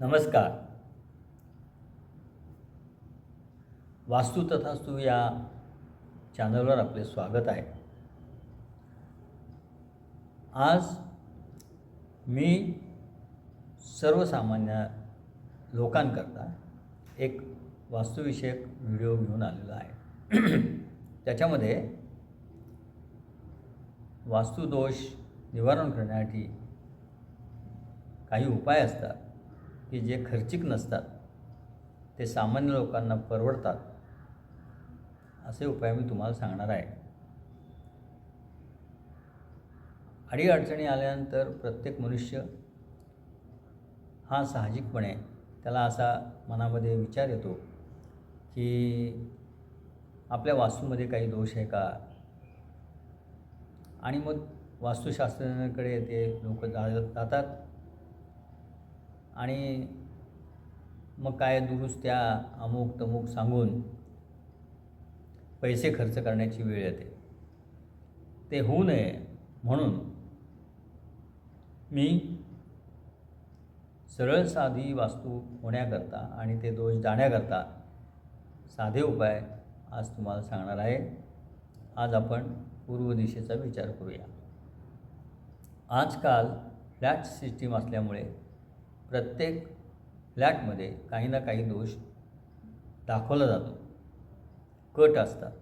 नमस्कार. वास्तू तथास्तू या चॅनलवर आपले स्वागत आहे. आज मी सर्वसामान्य लोकांकरता एक वास्तुविषयक व्हिडिओ घेऊन आलेलो आहे. त्याच्यामध्ये वास्तुदोष निवारण करण्यासाठी काही उपाय असतात. की जे खर्चिक नसतात ते सामान्य लोकांना परवडतात असे उपाय मी तुम्हाला सांगणार आहे. अडीअडचणी आल्यानंतर प्रत्येक मनुष्य हा साहजिकपणे त्याला असा मनामध्ये विचार येतो की आपल्या वास्तूमध्ये काही दोष आहे का? आणि मग वास्तुशास्त्रज्ञांकडे ते लोक जा जातात. आणि मग काय दुरुस्त्या अमुक तमुक सांगून पैसे खर्च करण्याची वेळ येते. ते होऊ नये म्हणून मी सरळ साधी वास्तू होण्याकरता आणि ते दोष जाण्याकरता साधे उपाय आज तुम्हाला सांगणार आहे. आज आपण पूर्व दिशेचा विचार करूया. आजकाल फ्लॅट सिस्टीम असल्यामुळे प्रत्येक फ्लॅटमध्ये काही ना काही दोष दाखवला जातो. कट असतात.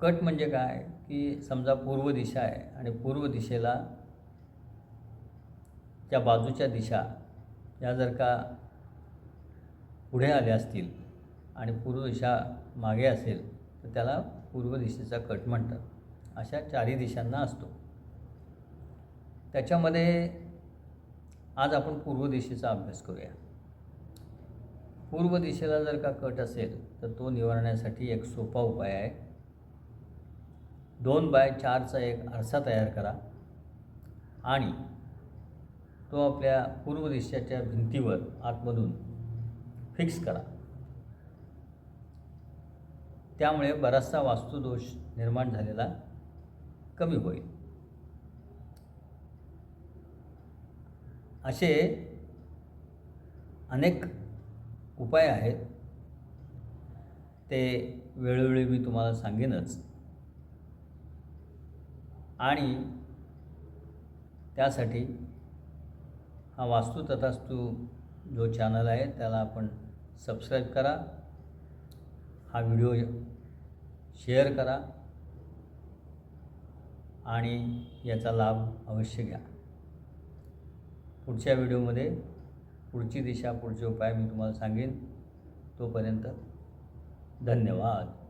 कट म्हणजे काय? की समजा पूर्व दिशा आहे आणि पूर्व दिशेला त्या बाजूच्या दिशा या जर का पुढे आल्या असतील आणि पूर्व दिशा मागे असेल तर त्याला पूर्व दिशेचा कट म्हणतात. अशा चारही दिशांना असतो. त्याच्यामध्ये आज आपण पूर्व दिशेचा अभ्यास करूया. पूर्व दिशेला जर का कट असेल तर तो निवारण्यासाठी एक सोपा उपाय आहे. दोन बाय चारचा एक आरसा तयार करा आणि तो आपल्या पूर्व दिशेच्या भिंतीवर आतमधून फिक्स करा. त्यामुळे बराचसा वास्तुदोष निर्माण झालेला कमी होईल. असे अनेक उपाय आहेत. ते वेळोवेळी मी तुम्हाला सांगेनच. आणि त्यासाठी हा वास्तू तथास्तू जो चॅनल आहे त्याला आपण सबस्क्राईब करा. हा व्हिडिओ शेअर करा. आणि याचा लाभ अवश्य घ्या. पुढच्या व्हिडिओमध्ये पुढची दिशा पुढचे उपाय मी तुम्हाला सांगेन. तोपर्यंत धन्यवाद.